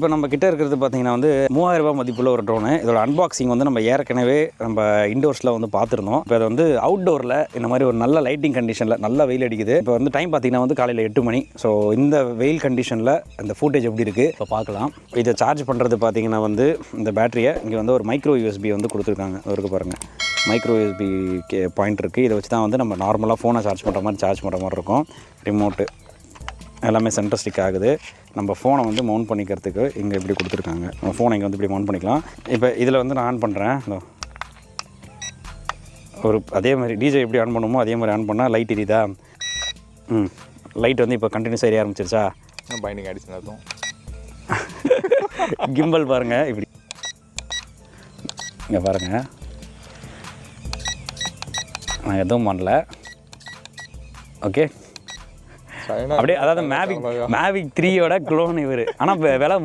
இப்போ நம்ம கிட்ட இருக்கிறது பார்த்தீங்கன்னா வந்து மூவாயிரம் ரூபாய் மதிப்புள்ள ஒரு ட்ரோனு இதோட அன்பாக்சிங் வந்து நம்ம ஏற்கனவே நம்ம இண்டோர்ஸில் வந்து பார்த்துருந்தோம். இப்போ அது வந்து அவுட்டோரில் இந்த மாதிரி ஒரு நல்ல லைட்டிங் கண்டிஷனில் நல்லா வெயில் அடிக்குது. இப்போ வந்து டைம் பார்த்தீங்கன்னா வந்து காலையில் எட்டு மணி. ஸோ இந்த வெயில் கண்டிஷனில் அந்த ஃபூட்டேஜ் எப்படி இருக்குது இப்போ பார்க்கலாம். இதை சார்ஜ் பண்ணுறது பார்த்தீங்கன்னா வந்து இந்த பேட்டரியை இங்கே வந்து ஒரு மைக்ரோ யூஎஸ்பி வந்து கொடுத்துருக்காங்க. இருக்கு பாருங்கள் மைக்ரோ யூஎஸ்பி பாயிண்ட் இருக்குது இதை வச்சு தான் வந்து நம்ம நார்மலாக ஃபோனை சார்ஜ் பண்ணுற மாதிரி சார்ஜ் பண்ணுற மாதிரி இருக்கும். ரிமோட்டு எல்லாமே சென்டர் ஸ்டிக் ஆகுது. நம்ம ஃபோனை வந்து மவுண்ட் பண்ணிக்கிறதுக்கு இங்கே இப்படி கொடுத்துருக்காங்க. நம்ம ஃபோனை இங்கே வந்து இப்படி மவுண்ட் பண்ணிக்கலாம். இப்போ இதில் வந்து நான் ஆன் பண்ணுறேன். ஒரு அதே மாதிரி டிஜே எப்படி ஆன் பண்ணுமோ அதே மாதிரி ஆன் பண்ணால் லைட் எரியுதா? ம். லைட் வந்து இப்போ கண்டினியூஸ் எரிய ஆரம்பிச்சிருச்சா? பைண்டிங் அடிச்சு அர்த்தம் கிம்பல் பாருங்கள் இப்படி. இங்கே பாருங்கள் நான் எதுவும் பண்ணல. ஓகே அப்படியே அதாவது மேவிக் மேவிக் த்ரீயோட க்ளோன் இவர். ஆனால் விலை மூவாயிரம்